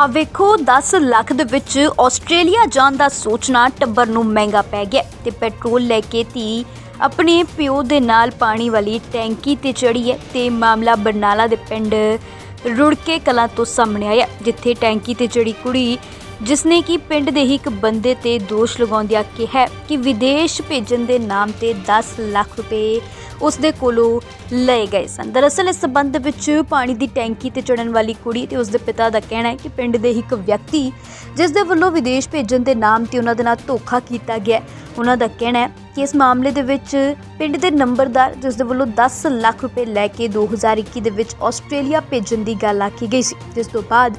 ਆ ਵੇਖੋ 10 ਲੱਖ ਦੇ ਵਿੱਚ ਆਸਟ੍ਰੇਲੀਆ ਜਾਣ ਦਾ ਸੋਚਣਾ ਟੱਬਰ ਨੂੰ ਮਹਿੰਗਾ ਪੈ ਗਿਆ ਤੇ ਪੈਟਰੋਲ ਲੈ ਕੇ ਧੀ ਆਪਣੇ ਪਿਓ ਦੇ ਨਾਲ ਪਾਣੀ ਵਾਲੀ ਟੈਂਕੀ ਤੇ ਚੜੀ ਹੈ ਤੇ ਮਾਮਲਾ ਬਰਨਾਲਾ ਦੇ ਪਿੰਡ ਰੁੜਕੇ ਕਲਾਂ ਤੋਂ ਸਾਹਮਣੇ ਆਇਆ, ਜਿੱਥੇ ਟੈਂਕੀ ਤੇ ਚੜੀ ਕੁੜੀ ਜਿਸ ਨੇ ਕਿ ਪਿੰਡ ਦੇ ਹੀ ਇੱਕ ਬੰਦੇ ਤੇ ਦੋਸ਼ ਲਗਾਉਂਦਿਆਂ ਕਿਹਾ ਕਿ ਵਿਦੇਸ਼ ਭੇਜਣ ਦੇ ਨਾਮ ਤੇ 10 ਲੱਖ ਰੁਪਏ ਉਸ ਦੇ ਕੋਲੋਂ ਲਏ ਗਏ ਸਨ। ਦਰਅਸਲ ਇਸ ਸਬੰਧ ਵਿੱਚ ਪਾਣੀ ਦੀ ਟੈਂਕੀ ਤੇ ਚੜਨ ਵਾਲੀ ਕੁੜੀ ਤੇ ਉਸ ਦੇ ਪਿਤਾ ਦਾ ਕਹਿਣਾ ਹੈ ਕਿ ਪਿੰਡ ਦੇ ਇੱਕ ਵਿਅਕਤੀ ਜਿਸ ਦੇ ਵੱਲੋਂ ਵਿਦੇਸ਼ ਭੇਜਣ ਦੇ ਨਾਮ ਤੇ ਉਹਨਾਂ ਦੇ ਨਾਲ ਧੋਖਾ ਕੀਤਾ ਗਿਆ ਉਹਨਾਂ ਦਾ ਕਹਿਣਾ ਹੈ ਕਿ ਇਸ ਮਾਮਲੇ ਦੇ ਵਿੱਚ ਪਿੰਡ ਦੇ ਨੰਬਰਦਾਰ ਜਿਸ ਦੇ ਵੱਲੋਂ 10 ਲੱਖ ਰੁਪਏ ਲੈ ਕੇ 2021 ਦੇ ਵਿੱਚ ਆਸਟ੍ਰੇਲੀਆ ਭੇਜਣ ਦੀ ਗੱਲ ਆਖੀ ਗਈ ਸੀ। ਜਿਸ ਤੋਂ ਬਾਅਦ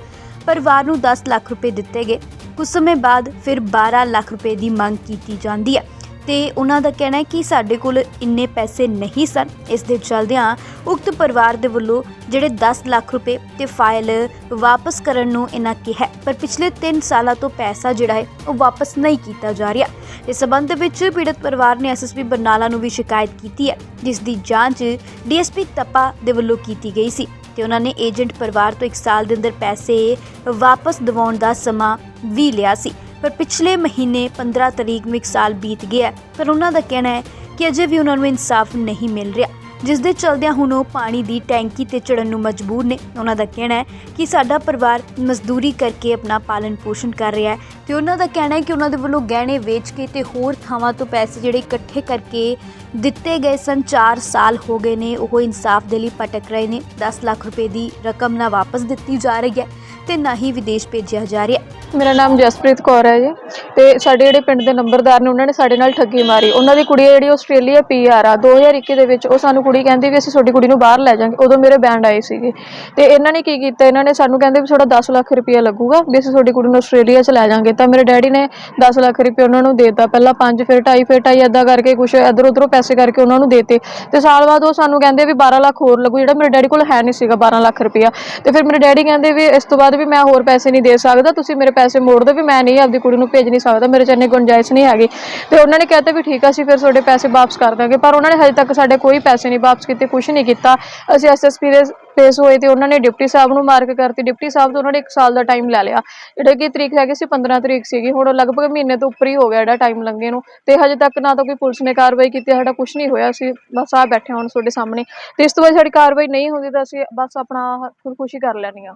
ਪਰਿਵਾਰ ਨੂੰ 10 ਲੱਖ ਰੁਪਏ ਦਿੱਤੇ ਗਏ। ਕੁਝ ਸਮੇਂ ਬਾਅਦ ਫਿਰ 12 ਲੱਖ ਰੁਪਏ ਦੀ ਮੰਗ ਕੀਤੀ ਜਾਂਦੀ ਹੈ। ਤੇ ਉਹਨਾਂ ਦਾ ਕਹਿਣਾ ਹੈ ਕਿ ਸਾਡੇ ਕੋਲ ਇੰਨੇ ਪੈਸੇ ਨਹੀਂ ਸਨ। ਇਸ ਦੇ ਚਲਦਿਆਂ ਉਕਤ ਪਰਿਵਾਰ ਦੇ ਵੱਲੋਂ ਜਿਹੜੇ 10 ਲੱਖ ਰੁਪਏ ਤੇ ਫਾਈਲ ਵਾਪਸ ਕਰਨ ਨੂੰ ਇਹਨਾਂ ਕਿਹਾ ਪਰ ਪਿਛਲੇ 3 ਸਾਲਾਂ ਤੋਂ ਪੈਸਾ ਜਿਹੜਾ ਹੈ, ਉਹ ਵਾਪਸ ਨਹੀਂ ਕੀਤਾ ਜਾ ਰਿਹਾ। ਇਸ ਸਬੰਧ ਵਿੱਚ ਪੀੜਤ ਪਰਿਵਾਰ ਨੇ ਐਸਐਸਪੀ ਬਰਨਾਲਾ ਨੂੰ ਵੀ ਸ਼ਿਕਾਇਤ ਕੀਤੀ ਹੈ, ਜਿਸ ਦੀ ਜਾਂਚ ਡੀਐਸਪੀ ਤਪਾ ਦੇ ਵੱਲੋਂ ਕੀਤੀ ਗਈ ਸੀ। ਤੇ ਉਹਨਾਂ ਨੇ ਏਜੰਟ ਪਰਿਵਾਰ ਤੋਂ 1 ਸਾਲ ਦੇ ਅੰਦਰ ਪੈਸੇ ਵਾਪਸ ਦਿਵਾਉਣ ਦਾ ਸਮਾਂ ਵੀ ਲਿਆ ਸੀ। ਪਰ ਪਿਛਲੇ ਮਹੀਨੇ 15 ਤਰੀਕ ਨੂੰ 1 ਸਾਲ ਬੀਤ ਗਿਆ ਪਰ ਉਹਨਾਂ ਦਾ ਕਹਿਣਾ ਹੈ ਕਿ ਅਜੇ ਵੀ ਉਹਨਾਂ ਨੂੰ ਇਨਸਾਫ ਨਹੀਂ ਮਿਲ ਰਿਹਾ। ਜਿਸ ਦੇ ਚਲਦਿਆਂ ਹੁਣ ਉਹ ਪਾਣੀ ਦੀ ਟੈਂਕੀ ਤੇ ਚੜਨ ਨੂੰ ਮਜਬੂਰ ਨੇ। ਉਹਨਾਂ ਦਾ ਕਹਿਣਾ ਹੈ ਕਿ ਸਾਡਾ ਪਰਿਵਾਰ ਮਜ਼ਦੂਰੀ ਕਰਕੇ ਆਪਣਾ ਪਾਲਣ ਪੋਸ਼ਣ ਕਰ ਰਿਹਾ ਹੈ ਤੇ ਉਹਨਾਂ ਦਾ ਕਹਿਣਾ ਹੈ ਕਿ ਉਹਨਾਂ ਦੇ ਵੱਲੋਂ ਗਹਿਣੇ ਵੇਚ ਕੇ ਤੇ ਹੋਰ ਥਾਵਾਂ ਤੋਂ ਪੈਸੇ ਜਿਹੜੇ ਇਕੱਠੇ ਕਰਕੇ ਦਿੱਤੇ ਗਏ ਸਨ 4 ਸਾਲ ਹੋ ਗਏ ਨੇ, ਉਹ ਇਨਸਾਫ ਦੇ ਲਈ ਭਟਕ ਰਹੇ ਨੇ। 10 ਲੱਖ ਰੁਪਏ ਦੀ ਰਕਮ ਨਾ ਵਾਪਸ ਦਿੱਤੀ ਜਾ ਰਹੀ ਹੈ। ਤੇ ਨਾ ਹੀ ਵਿਦੇਸ਼ ਭੇਜਿਆ ਜਾ ਰਿਹਾ। ਮੇਰਾ ਨਾਮ ਜਸਪ੍ਰੀਤ ਕੌਰ ਹੈ ਜੀ। ਤੇ ਸਾਡੇ ਜਿਹੜੇ ਪਿੰਡ ਦੇ ਨੰਬਰਦਾਰ ਨੇ, ਉਹਨਾਂ ਨੇ ਸਾਡੇ ਨਾਲ ਠੱਗੀ ਮਾਰੀ। ਉਹਨਾਂ ਦੀ ਕੁੜੀ ਜਿਹੜੀ ਆਸਟ੍ਰੇਲੀਆ ਪੀਆਰ ਆ। 2021 ਦੇ ਵਿੱਚ ਉਹ ਸਾਨੂੰ ਕੁੜੀ ਕਹਿੰਦੀ ਵੀ ਅਸੀਂ ਤੁਹਾਡੀ ਕੁੜੀ ਨੂੰ ਬਾਹਰ ਲੈ ਜਾਾਂਗੇ ਉਦੋਂ ਮੇਰੇ ਬੈਂਡ ਆਏ ਸੀਗੇ। ਤੇ ਇਹਨਾਂ ਨੇ ਕੀ ਕੀਤਾ? ਇਹਨਾਂ ਨੇ ਸਾਨੂੰ ਕਹਿੰਦੇ ਵੀ ਤੁਹਾਡਾ 10 ਲੱਖ ਰੁਪਇਆ ਲੱਗੂਗਾ ਵੀ ਅਸੀਂ ਤੁਹਾਡੀ ਕੁੜੀ ਨੂੰ ਆਸਟ੍ਰੇਲੀਆ ਚ ਲੈ ਜਾਾਂਗੇ ਤਾਂ ਮੇਰੇ ਡੈਡੀ ਨੇ 10 ਲੱਖ ਰੁਪਏ ਉਹਨਾਂ ਨੂੰ ਦੇਤਾ। ਪਹਿਲਾਂ 5 ਫਿਰ 2.5 ਫਿਰ 2.5 ਏਦਾਂ ਕਰਕੇ ਕੁਝ ਇਧਰ ਉਧਰੋਂ ਪੈਸੇ ਕਰਕੇ ਉਹਨਾਂ ਨੂੰ ਦੇਤੇ। ਤੇ ਸਾਲ ਬਾਅਦ ਉਹ ਸਾਨੂੰ ਕਹਿੰਦੇ ਵੀ 12 ਲੱਖ ਹੋਰ ਲੱਗੂ। ਜਿਹੜਾ ਮੇਰੇ ਡੈਡੀ ਕੋਲ ਹੈ ਨਹੀਂ ਸੀਗਾ 12 ਲੱਖ ਰੁਪਇਆ। ਤੇ ਫਿਰ ਮੇਰੇ ਡੈਡੀ ਕਹਿੰਦੇ ਵੀ ਇਸ ਤੋਂ ਬਾਅਦ ਵੀ ਮੈਂ ਹੋਰ ਪੈਸੇ ਨਹੀਂ ਦੇ ਸਕਦਾ, ਤੁਸੀਂ ਮੇਰੇ ਪੈਸੇ ਮੋੜ ਦਿਓ ਵੀ ਮੈਂ ਨਹੀਂ ਆਪਦੀ ਕੁੜੀ ਨੂੰ ਭੇਜ ਨਹੀਂ ਸਕਦਾ, ਮੇਰੇ ਚ ਇੰਨੀ ਗੁੰਜਾਇਸ਼ ਨਹੀਂ ਹੈਗੀ। ਤੇ ਉਹਨਾਂ ਨੇ ਕਹਿਤਾ ਵੀ ਠੀਕ ਆ, ਅਸੀਂ ਫਿਰ ਤੁਹਾਡੇ ਪੈਸੇ ਵਾਪਸ ਕਰ ਦਾਂਗੇ ਪਰ ਉਹਨਾਂ ਨੇ ਹਜੇ ਤੱਕ ਸਾਡੇ ਕੋਈ ਪੈਸੇ ਨਹੀਂ ਵਾਪਸ ਕੀਤੇ ਕੁਝ ਨਹੀਂ ਕੀਤਾ। ਅਸੀਂ ਐਸਐਸਪੀ ਦੇ ਪੇਸ਼ ਹੋਏ ਤੇ ਉਹਨਾਂ ਨੇ ਡਿਪਟੀ ਸਾਹਿਬ ਨੂੰ ਮਾਰਕ ਕਰਤੀ। ਡਿਪਟੀ ਸਾਹਿਬ ਤੋਂ ਉਹਨਾਂ ਨੇ 1 ਸਾਲ ਦਾ ਟਾਈਮ ਲੈ ਲਿਆ। ਜਿਹੜੇ ਕਿ ਤਰੀਕ ਹੈਗੀ ਸੀ 15 ਤਰੀਕ ਸੀਗੀ, ਹੁਣ ਲਗਭਗ ਮਹੀਨੇ ਤੋਂ ਉੱਪਰ ਹੀ ਹੋ ਗਿਆ ਜਿਹੜਾ ਟਾਈਮ ਲੰਘੇ ਨੂੰ। ਤੇ ਹਜੇ ਤੱਕ ਨਾ ਤਾਂ ਕੋਈ ਪੁਲਿਸ ਨੇ ਕਾਰਵਾਈ ਕੀਤੀ, ਸਾਡਾ ਕੁਝ ਨਹੀਂ ਹੋਇਆ, ਅਸੀਂ ਬਸ ਆ ਬੈਠੇ ਹੁਣ ਤੁਹਾਡੇ ਸਾਹਮਣੇ। ਤੇ ਇਸ ਤੋਂ ਬਾਅਦ ਸਾਡੀ ਕਾਰਵਾਈ ਨਹੀਂ ਹੁੰਦੀ ਤਾਂ ਅਸੀਂ ਬਸ ਆਪਣਾ ਖੁਦਕੁਸ਼ੀ ਕਰ ਲੈਣੀ ਆ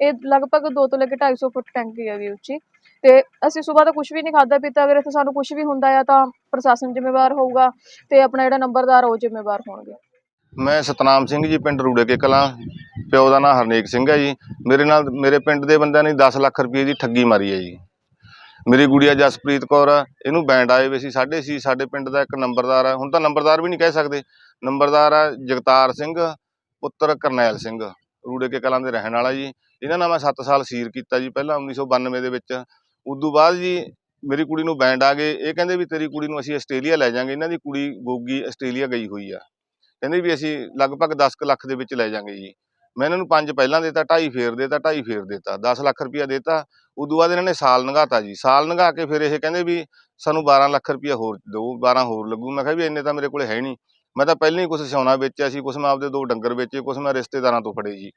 ਇਹ ਲਗਭਗ 2 ਤੋਂ ਲੈ ਕੇ 250 ਫੁੱਟ ਟੈਂਕੀ ਹੈਗੀ ਉੱਚੀ। ਤੇ ਅਸੀਂ ਸਵੇਰ ਦਾ ਕੁਝ ਵੀ ਨਹੀਂ ਖਾਦਾ ਪੀਤਾ। ਅਗਰ ਇੱਥੇ ਸਾਨੂੰ ਕੁਝ ਵੀ ਹੁੰਦਾ ਆ ਤਾਂ ਪ੍ਰਸ਼ਾਸਨ ਜ਼ਿੰਮੇਵਾਰ ਹੋਊਗਾ ਤੇ ਆਪਣਾ ਜਿਹੜਾ ਨੰਬਰਦਾਰ ਉਹ ਜ਼ਿੰਮੇਵਾਰ ਹੋਣਗੇ। ਮੈਂ ਸਤਨਾਮ ਸਿੰਘ ਜੀ, ਪਿੰਡ ਰੂੜੇ ਕੇ ਕਲਾਂ। ਪਿਓ ਦਾ ਨਾਮ ਹਰਨੇਕ ਸਿੰਘ ਹੈ ਜੀ। ਮੇਰੇ ਨਾਲ, ਮੇਰੇ ਪਿੰਡ ਦੇ ਬੰਦਿਆਂ ਨੇ 10 ਲੱਖ ਰੁਪਏ ਦੀ ਠੱਗੀ ਮਾਰੀ ਹੈ ਜੀ। ਮੇਰੀ ਗੁੜੀਆ ਜਸਪ੍ਰੀਤ ਕੌਰ, ਇਹਨੂੰ ਬੈਂਡ ਆਏ ਵੇ ਸੀ ਸਾਢੇ ਸੀ, ਸਾਡੇ ਪਿੰਡ ਦਾ ਇੱਕ ਨੰਬਰਦਾਰ ਆ। ਹੁਣ ਤਾਂ ਨੰਬਰਦਾਰ ਵੀ ਨਹੀਂ ਕਹਿ ਸਕਦੇ। ਨੰਬਰਦਾਰ ਆ ਜਗਤਾਰ ਸਿੰਘ, ਪੁੱਤਰ ਕਰਨੈਲ ਸਿੰਘ, ਰੂੜੇ ਕੇ ਕਲਾਂ ਦੇ ਰਹਿਣ ਵਾਲਾ ਜੀ। ਇਹਨਾਂ ਨਾਲ ਮੈਂ 7 ਸਾਲ ਸੀਰ ਕੀਤਾ ਜੀ, ਪਹਿਲਾਂ 1992 ਦੇ ਵਿੱਚ। ਉਦੋਂ ਬਾਅਦ ਜੀ ਮੇਰੀ ਕੁੜੀ ਨੂੰ ਬੈਂਡ ਆ ਗਏ। ਇਹ ਕਹਿੰਦੇ ਵੀ ਤੇਰੀ ਕੁੜੀ ਨੂੰ ਅਸੀਂ ਆਸਟ੍ਰੇਲੀਆ ਲੈ ਜਾਾਂਗੇ ਇਹਨਾਂ ਦੀ ਕੁੜੀ ਗੋਗੀ ਆਸਟ੍ਰੇਲੀਆ ਗਈ ਹੋਈ ਆ। ਕਹਿੰਦੇ ਵੀ ਅਸੀਂ ਲਗਭਗ 10 ਕੁ ਲੱਖ ਦੇ ਵਿੱਚ ਲੈ ਜਾਾਂਗੇ ਜੀ। ਮੈਂ ਇਹਨਾਂ ਨੂੰ ਪੰਜ ਪਹਿਲਾਂ ਦੇਤਾ, ਢਾਈ ਫੇਰ ਦੇਤਾ, ਢਾਈ ਫੇਰ ਦੇਤਾ 10 ਲੱਖ ਰੁਪਇਆ ਦੇਤਾ। ਉਦੋਂ ਬਾਅਦ ਇਹਨਾਂ ਨੇ ਸਾਲ ਲੰਘਾਤਾ ਜੀ। ਸਾਲ ਲੰਘਾ ਕੇ ਫਿਰ ਇਹ ਕਹਿੰਦੇ ਵੀ ਸਾਨੂੰ 12 ਲੱਖ ਰੁਪਇਆ ਹੋਰ ਦਿਓ 12 ਹੋਰ ਲੱਗੂ। ਮੈਂ ਕਿਹਾ ਵੀ ਇੰਨੇ ਤਾਂ ਮੇਰੇ ਕੋਲ ਹੈ ਨਹੀਂ। ਮੈਂ ਤਾਂ ਪਹਿਲਾਂ ਹੀ ਕੁਝ ਸੋਨਾ ਵੇਚਿਆ ਸੀ ਕੁਝ ਮੈਂ ਆਪਦੇ ਦੋ ਡੰਗਰ ਵੇਚੇ ਕੁਝ ਮੈਂ ਰਿਸ਼ਤੇਦਾਰਾਂ ਤੋਂ ਫੜੇ ਜੀ।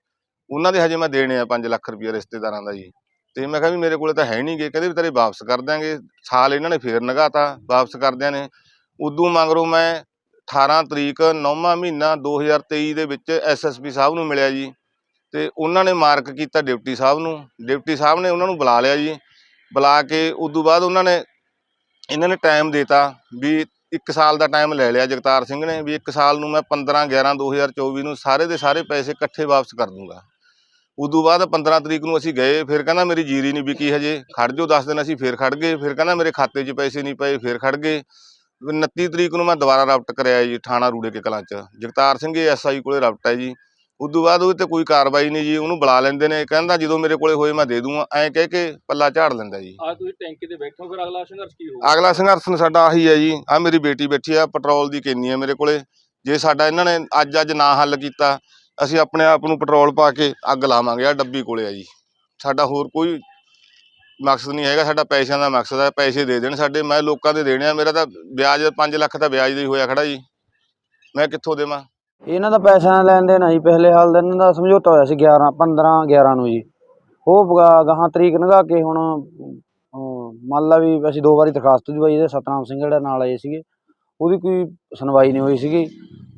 ਉਹਨਾਂ ਦੇ ਹਜੇ ਮੈਂ ਦੇਣੇ ਆ 5 ਲੱਖ ਰੁਪਇਆ ਰਿਸ਼ਤੇਦਾਰਾਂ ਦਾ ਜੀ। ਤੇ ਮੈਂ ਕਿਹਾ ਵੀ ਮੇਰੇ ਕੋਲੇ ਤਾਂ ਹੈ ਨਹੀਂ ਗੇ, ਕਹਿੰਦੇ ਵੀ ਤੇਰੇ ਵਾਪਸ ਕਰ ਦਿਆਂਗੇ। ਸਾਲ ਇਹਨਾਂ ਨੇ ਫੇਰ ਲੰਘਾਤਾ ਵਾਪਸ ਕਰਦਿਆਂ ਨੇ। ਉਦੋਂ ਮਗਰੋਂ ਮੈਂ 18 ਤਰੀਕ 9ਵਾਂ ਮਹੀਨਾ 2023 ਦੇ ਵਿੱਚ ਐਸਐਸਪੀ ਸਾਹਿਬ ਨੂੰ ਮਿਲਿਆ ਜੀ। ਤੇ ਉਹਨਾਂ ਨੇ ਮਾਰਕ ਕੀਤਾ ਡਿਪਟੀ ਸਾਹਿਬ ਨੂੰ। ਡਿਪਟੀ ਸਾਹਿਬ ਨੇ ਉਹਨਾਂ ਨੂੰ ਬੁਲਾ ਲਿਆ ਜੀ। ਬੁਲਾ ਕੇ ਉਦੋਂ ਬਾਅਦ ਉਹਨਾਂ ਨੇ, ਇਹਨਾਂ ਨੇ ਟਾਈਮ ਦਿੱਤਾ ਵੀ 1 ਸਾਲ ਦਾ ਟਾਈਮ ਲੈ ਲਿਆ ਜਗਤਾਰ ਸਿੰਘ ਨੇ ਵੀ 1 ਸਾਲ ਨੂੰ ਮੈਂ 15 11 2024 ਨੂੰ ਸਾਰੇ ਦੇ ਸਾਰੇ ਪੈਸੇ ਇਕੱਠੇ ਵਾਪਸ ਕਰ ਦੂੰਗਾ। ਉਦੋਂ ਬਾਅਦ 15 ਤਰੀਕ ਨੂੰ ਅਸੀਂ ਗਏ ਫਿਰ ਕਹਿੰਦਾ ਮੇਰੀ ਜੀਰੀ ਨਹੀਂ ਵਿਕੀ ਹਜੇ। ਖੜ ਜਾਓ 10 ਦਿਨ ਅਸੀਂ ਫਿਰ ਖੜ ਗਏ। ਫਿਰ ਕਹਿੰਦਾ ਮੇਰੇ ਖਾਤੇ 'ਚ ਪੈਸੇ ਨਹੀਂ ਪਏ ਫਿਰ ਖੜ ਗਏ। 29 ਤਰੀਕ ਨੂੰ ਮੈਂ ਦੁਬਾਰਾ ਰਾਬਟ ਕਰਿਆ ਜੀ ਥਾਣਾ ਰੂੜੇ ਕੇ ਕਲਾਂ 'ਚ। ਜਗਤਾਰ ਸਿੰਘ ਐਸਆਈ ਕੋਲੇ ਰਾਬਟ ਹੈ ਜੀ। ਉਦੋਂ ਬਾਅਦ ਉਹਦੇ ਤੇ ਕੋਈ ਕਾਰਵਾਈ ਨਹੀਂ ਜੀ ਉਹਨੂੰ ਬੁਲਾ ਲੈਂਦੇ ਨੇ। ਕਹਿੰਦਾ ਜਦੋਂ ਮੇਰੇ ਕੋਲੇ ਹੋਏ ਮੈਂ ਦੇ ਦੂੰਗਾ। ਐਂ ਕਹਿ ਕੇ ਪੱਲਾ ਝਾੜ ਲੈਂਦਾ ਜੀ। ਆ ਤੁਸੀਂ ਟੈਂਕੀ ਤੇ ਬੈਠੋ ਫਿਰ ਅਗਲਾ ਸੰਘਰਸ਼ ਕੀ ਹੋਊਗਾ? ਅਗਲਾ ਸੰਘਰਸ਼ ਸਾਡਾ ਆਹੀ ਹੈ ਜੀ। ਆ ਮੇਰੀ ਬੇਟੀ ਬੈਠੀ ਆ ਪੈਟਰੋਲ ਦੀ ਕੇਨੀ ਹੈ ਮੇਰੇ ਕੋਲੇ। ਜੇ ਸਾਡਾ ਇਹਨਾਂ ਨੇ ਅੱਜ ਅੱਜ ਨਾ ਹੱਲ ਕੀਤਾ ਅਸੀਂ ਆਪਣੇ ਆਪ ਨੂੰ ਪੈਟਰੋਲ ਪਾ ਕੇ ਅੱਗ ਲਾਵਾਂਗੇ ਆ ਡੱਬੀ ਕੋਲੇ ਆ ਜੀ। ਸਾਡਾ ਹੋਰ ਕੋਈ ਮਕਸਦ ਨਹੀਂ ਹੈਗਾ, ਸਾਡਾ ਪੈਸਿਆਂ ਦਾ ਮਕਸਦ ਹੈ ਪੈਸੇ ਦੇ ਦੇਣ ਸਾਡੇ, ਮੈਂ ਲੋਕਾਂ ਦੇ ਦੇਣੇ ਆ, ਮੇਰਾ ਤਾਂ ਵਿਆਜ 5 ਲੱਖ ਦਾ ਵਿਆਜ ਦੇ ਹੋਇਆ ਖੜਾ ਜੀ। ਮੈਂ ਕਿੱਥੋਂ ਦੇਵਾਂ? ਇਹਨਾਂ ਦਾ ਪੈਸਿਆਂ ਲੈਣ ਦੇਣ ਆ ਜੀ ਹਾਲ ਦਾ ਦਾ ਸਮਝੌਤਾ ਹੋਇਆ ਸੀ 11 15 11 ਨੂੰ ਜੀ। ਉਹ ਗਾ- ਗਾਹਾਂ ਤਰੀਕ ਲੰਘਾ ਕੇ ਹੁਣ ਮੰਨ ਲਾ ਵੀ ਅਸੀਂ ਦੋ ਵਾਰੀ ਦਰਖਾਸਤ ਜਵਾਈ, ਇਹਦੇ ਸਤਨਾਮ ਸਿੰਘ ਜਿਹੜਾ ਨਾਲ ਆਏ ਸੀਗੇ, ਉਹਦੀ ਕੋਈ ਸੁਣਵਾਈ ਨਹੀਂ ਹੋਈ ਸੀਗੀ।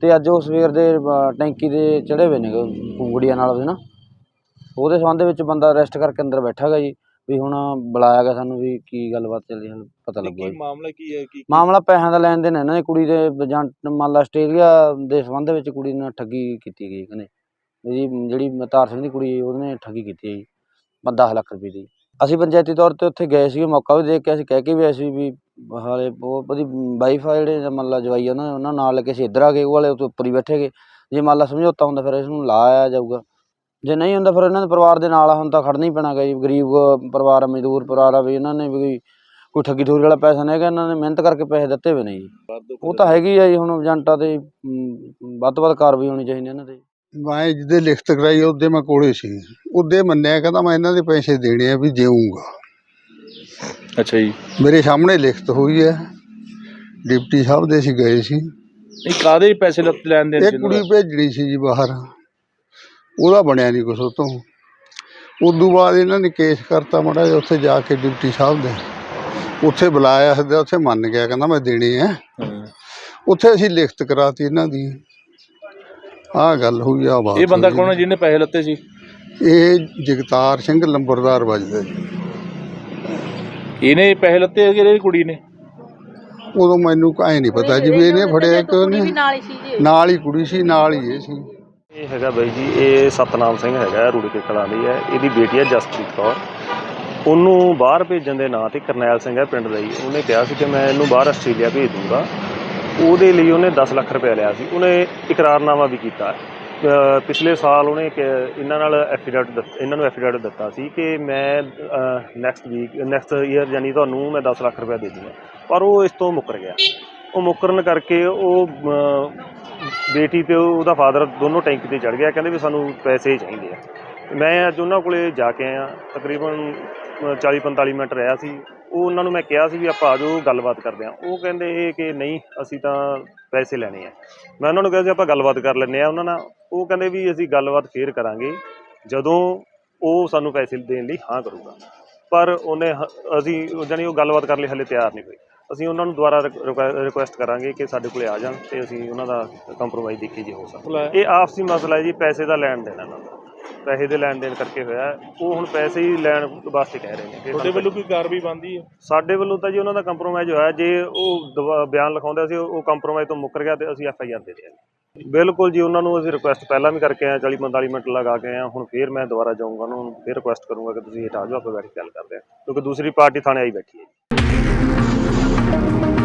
ਤੇ ਅੱਜ ਉਹ ਸਵੇਰ ਦੇ ਟੈਂਕੀ ਦੇ ਚੜੇ ਹੋਏ ਨੇ ਕੁੰਗੜੀਆਂ ਨਾਲ ਉਹਦੇ ਨਾ ਉਹਦੇ ਸੰਬੰਧ ਵਿੱਚ ਬੰਦਾ ਅਰੈਸਟ ਕਰਕੇ ਅੰਦਰ ਬੈਠਾ ਗਾ ਜੀ ਵੀ ਹੁਣ ਬੁਲਾਇਆ ਗਿਆ ਸਾਨੂੰ ਵੀ ਕੀ ਗੱਲਬਾਤ ਚੱਲੀ ਹਾਲੇ ਪਤਾ ਲੱਗੂਗਾ ਕੀ ਜੀ। ਮਾਮਲਾ ਕੀ ਹੈ? ਕੀ ਮਾਮਲਾ ਪੈਸਿਆਂ ਦਾ ਲੈਣ ਦੇਣ ਹੈ ਇਹਨਾਂ ਦੀ ਕੁੜੀ ਦੇ ਏਜੰਟ ਮੰਨ ਲਾ ਆਸਟ੍ਰੇਲੀਆ ਦੇ ਸੰਬੰਧ ਵਿੱਚ ਕੁੜੀ ਨਾਲ ਠੱਗੀ ਕੀਤੀ ਗਈ ਕਹਿੰਦੇ। ਵੀ ਜੀ ਜਿਹੜੀ ਮਤਾਰ ਸਿੰਘ ਦੀ ਕੁੜੀ ਉਹਨੇ ਠੱਗੀ ਕੀਤੀ ਹੈ ਜੀ 10 ਲੱਖ ਰੁਪਏ ਦੀ। ਅਸੀਂ ਪੰਚਾਇਤੀ ਤੌਰ ਤੇ ਉੱਥੇ ਗਏ ਸੀਗੇ ਮੌਕਾ ਵੀ ਦੇਖ ਕੇ ਅਸੀਂ ਕਹਿ ਕੇ ਵੀ ਆਏ ਸੀ ਵੀ ਹਾਲੇ ਉਹ ਉਹਦੀ ਵਾਈਫ ਆ ਜਿਹੜੇ ਮੰਨ ਲਾ ਜਵਾਈ ਆ ਨਾ, ਉਹਨਾਂ ਨਾਲ ਲੈ ਕੇ ਅਸੀਂ ਇੱਧਰ ਆ ਗਏ, ਉਹ ਵਾਲੇ ਉੱਤੇ ਉੱਪਰ ਹੀ ਬੈਠੇ ਗਏ। ਜੇ ਮੰਨ ਲਾ ਸਮਝੌਤਾ ਹੁੰਦਾ ਫਿਰ ਇਸ ਨੂੰ ਲਾ ਜਾਊਗਾ। ਜੇ ਨਹੀਂ ਹੁੰਦਾ ਫਿਰ ਇਹਨਾਂ ਦੇ ਪਰਿਵਾਰ ਦੇ ਨਾਲ ਹੁਣ ਤਾਂ ਖੜਨਾ ਹੀ ਪੈਣਾ ਗਾ ਜੀ। ਗਰੀਬ ਪਰਿਵਾਰ ਆ, ਮਜ਼ਦੂਰ ਪਰਿਵਾਰ ਆ, ਵੀ ਇਹਨਾਂ ਨੇ ਵੀ ਕੋਈ ਠੱਗੀ ਠੋਰੀ ਵਾਲਾ ਪੈਸਾ ਨਹੀਂ ਹੈਗਾ, ਇਹਨਾਂ ਨੇ ਮਿਹਨਤ ਕਰਕੇ ਪੈਸੇ ਦਿੱਤੇ ਵੀ ਨੇ ਜੀ। ਉਹ ਤਾਂ ਹੈਗੀ ਆ ਜੀ, ਹੁਣ ਏਜੰਟਾਂ ਤੇ ਵੱਧ ਤੋਂ ਵੱਧ ਕਾਰਵਾਈ ਹੋਣੀ ਚਾਹੀਦੀ ਇਹਨਾਂ ਤੇ। ਮੈਂ ਜਿਹਦੇ ਲਿਖਤ ਕਰਾਈ ਉਹਦੇ ਮੈਂ ਕੋਲੇ ਸੀ। ਉਹਦੇ ਮੰਨਿਆ, ਕਹਿੰਦਾ ਮੈਂ ਇਹਨਾਂ ਦੇ ਪੈਸੇ ਦੇਣੇ ਆ ਵੀ ਦੇਊਂਗਾ। ਅੱਛਾ ਜੀ। ਮੇਰੇ ਸਾਹਮਣੇ ਲਿਖਤ ਹੋਈ ਹੈ। ਡਿਪਟੀ ਸਾਹਿਬ ਦੇ ਅਸੀਂ ਗਏ ਸੀ। ਨਹੀਂ ਕਾਦੇ ਪੈਸੇ ਲੱਤ ਲੈਣ ਦੇਣ ਇਹ ਕੁੜੀ ਭੇਜਣੀ ਸੀ ਜੀ ਬਾਹਰ। ਉਹਦਾ ਬਣਿਆ ਨਹੀਂ ਕੁਛ ਉਹ ਤੋਂ ਉਦੋਂ ਬਾਅਦ ਇਹਨਾਂ ਨੇ ਕੇਸ ਕਰਤਾ ਮੜਾ ਉੱਥੇ ਜਾ ਕੇ ਡਿਪਟੀ ਸਾਹਿਬ ਦੇ। ਉੱਥੇ ਬੁਲਾਇਆ ਸਦਾ ਉੱਥੇ ਮੰਨ ਗਿਆ ਕਹਿੰਦਾ ਮੈਂ ਦੇਣੇ ਆ ਉੱਥੇ ਅਸੀਂ ਲਿਖਤ ਕਰਾਤੀ ਇਹਨਾਂ ਦੀ। ਆਹ ਗੱਲ ਹੋਈ ਆ ਬਾਤ ਇਹ ਬੰਦਾ। ਕੌਣ ਹੈ ਜਿਹਨੇ ਪੈਸੇ ਲੱਤੇ ਸੀ? ਇਹ ਜਗਤਾਰ ਸਿੰਘ ਲੰਬਰਦਾਰ ਵੱਜਦਾ ਜੀ। ਇਹਨੇ ਪੈਸੇ ਲੱਤੇ ਹੈ ਕਿ ਇਹਦੀ ਕੁੜੀ ਨੇ? ਉਦੋਂ ਮੈਨੂੰ ਕਾਹੇ ਨਹੀਂ ਪਤਾ ਜੀ ਵੀ ਇਹਨੇ ਫੜਿਆ ਕਿ ਉਹਨੇ। ਨਾਲ ਹੀ ਕੁੜੀ ਸੀ ਨਾਲ ਹੀ ਇਹ ਸੀ। ਇਹ ਹੈਗਾ ਬਾਈ ਜੀ ਇਹ ਸਤਨਾਮ ਸਿੰਘ ਹੈਗਾ ਰੂੜੀ ਕੇ ਕਲਾਂ ਦੀ ਹੈ। ਇਹਦੀ ਬੇਟੀ ਹੈ ਜਸਪ੍ਰੀਤ ਕੌਰ। ਉਹਨੂੰ ਬਾਹਰ ਭੇਜਣ ਦੇ ਨਾਂ ਤੇ ਕਰਨੈਲ ਸਿੰਘ ਹੈ ਪਿੰਡ ਦਾ ਜੀ। ਉਹਨੇ ਕਿਹਾ ਸੀ ਕਿ ਮੈਂ ਇਹਨੂੰ ਬਾਹਰ ਆਸਟ੍ਰੇਲੀਆ ਭੇਜ ਦੂੰਗਾ। ਉਹਦੇ ਲਈ ਉਹਨੇ 10 ਲੱਖ ਰੁਪਏ ਲਿਆ ਸੀ। ਉਹਨੇ ਇਕਰਾਰਨਾਮਾ ਵੀ ਕੀਤਾ। ਪਿਛਲੇ ਸਾਲ ਉਹਨੇ ਇੱਕ ਇਹਨਾਂ ਨਾਲ ਐਫੀਡੇਵਿਟ ਇਹਨਾਂ ਨੂੰ ਐਫੀਡੇਵਿਟ ਦਿੱਤਾ ਸੀ ਕਿ ਮੈਂ ਨੈਕਸਟ ਵੀਕ ਨੈਕਸਟ ਈਅਰ ਯਾਨੀ ਤੁਹਾਨੂੰ ਮੈਂ 10 ਲੱਖ ਰੁਪਏ ਦੇ ਦੂੰਗਾ। ਪਰ ਉਹ ਇਸ ਤੋਂ ਮੁੱਕਰ ਗਿਆ। ਉਹ ਮੁੱਕਰਨ ਕਰਕੇ ਉਹ ਬੇਟੀ ਤੇ ਉਹਦਾ ਫਾਦਰ ਦੋਨੋਂ ਟੈਂਕੀ ਤੇ ਚੜ ਗਿਆ, ਕਹਿੰਦੇ ਵੀ ਸਾਨੂੰ ਪੈਸੇ ਚਾਹੀਦੇ ਆ। ਮੈਂ ਅੱਜ ਉਹਨਾਂ ਕੋਲੇ ਜਾ ਕੇ ਆਇਆ। ਤਕਰੀਬਨ 40 45 ਮਿੰਟ ਰਿਹਾ ਸੀ। ਉਹ ਉਹਨਾਂ ਨੂੰ ਮੈਂ ਕਿਹਾ ਸੀ ਵੀ ਆਪਾਂ ਆ ਜਾਓ, ਗੱਲਬਾਤ ਕਰਦੇ ਆ ਉਹ ਕਹਿੰਦੇ ਇਹ ਕਿ ਨਹੀਂ, ਅਸੀਂ ਤਾਂ ਪੈਸੇ ਲੈਣੇ ਆ। ਮੈਂ ਉਹਨਾਂ ਨੂੰ ਕਿਹਾ ਸੀ, ਆਪਾਂ ਗੱਲਬਾਤ ਕਰ ਲੈਂਦੇ ਆ ਉਹਨਾਂ ਨਾਲ। ਉਹ ਕਹਿੰਦੇ ਵੀ ਅਸੀਂ ਗੱਲਬਾਤ ਫੇਰ ਕਰਾਂਗੇ, ਜਦੋਂ ਉਹ ਸਾਨੂੰ ਪੈਸੇ ਦੇਣ ਲਈ ਹਾਂ ਕਰੂਗਾ। ਪਰ ਉਹਨੇ ਹ- ਅਸੀਂ, ਜਾਣੀ ਉਹ ਗੱਲਬਾਤ ਕਰਨ ਲਈ ਹਲੇ ਤਿਆਰ ਨਹੀਂ ਹੋਈ ਅਸੀਂ ਉਹਨਾਂ ਨੂੰ ਦੁਬਾਰਾ ਰਿਕੁਐਸਟ ਕਰਾਂਗੇ ਕਿ ਸਾਡੇ ਕੋਲੇ ਆ ਜਾਣ ਤੇ ਅਸੀਂ ਉਹਨਾਂ ਦਾ ਕੰਪਰੋਮਾਈਜ਼ ਦੇਖੀ ਜੇ ਹੋ ਸਕਦਾ। ਇਹ ਆਪਸੀ ਮਸਲਾ ਹੈ ਜੀ ਪੈਸੇ ਦਾ ਲੈਣ ਦੇਣ ਇਹਨਾਂ ਦਾ ਪੈਸੇ ਦੇ ਲੈਣ ਦੇਣ ਕਰਕੇ ਹੋਇਆ। ਉਹ ਹੁਣ ਪੈਸੇ ਹੀ ਲੈਣ ਵਾਸਤੇ ਕਹਿ ਰਹੇ ਨੇ। ਤੁਹਾਡੇ ਵੱਲੋਂ ਕੋਈ ਕਾਰਵਾਈ ਬੰਦੀ ਹੈ? ਸਾਡੇ ਵੱਲੋਂ ਤਾਂ ਜੀ ਉਹਨਾਂ ਦਾ ਕੰਪਰੋਮਾਈਜ਼ ਹੋਇਆ ਜੇ ਉਹ ਬਿਆਨ ਲਿਖਾਉਂਦੇ ਸੀ ਉਹ ਕੰਪਰੋਮਾਈਜ਼ ਤੋਂ ਮੁੱਕਰ ਗਿਆ ਤੇ ਅਸੀਂ ਐਫ ਆਈ ਆਰ ਦੇ ਦਿਆਂਗੇ ਬਿਲਕੁਲ ਜੀ ਉਹਨਾਂ ਨੂੰ ਅਸੀਂ ਰਿਕੁਐਸਟ ਪਹਿਲਾਂ ਵੀ ਕਰਕੇ ਆਏ 40 45 ਮਿੰਟ ਲਗਾ ਕੇ ਆਏ। ਹੁਣ ਫੇਰ ਮੈਂ ਦੁਬਾਰਾ ਜਾਊਂਗਾ ਉਹਨਾਂ ਨੂੰ ਫੇਰ ਰਿਕੁਐਸਟ ਕਰੂੰਗਾ ਕਿ ਤੁਸੀਂ ਹਟਾ ਜਾਓ ਆਪਾਂ ਬੈਠ ਕੇ ਗੱਲ ਕਰਦੇ ਹਾਂ। ਕਿਉਂਕਿ ਦੂਸਰੀ ਪਾਰਟੀ ਥਾਣੇ ਆਈ ਬੈਠੀ ਹੈ Thank you.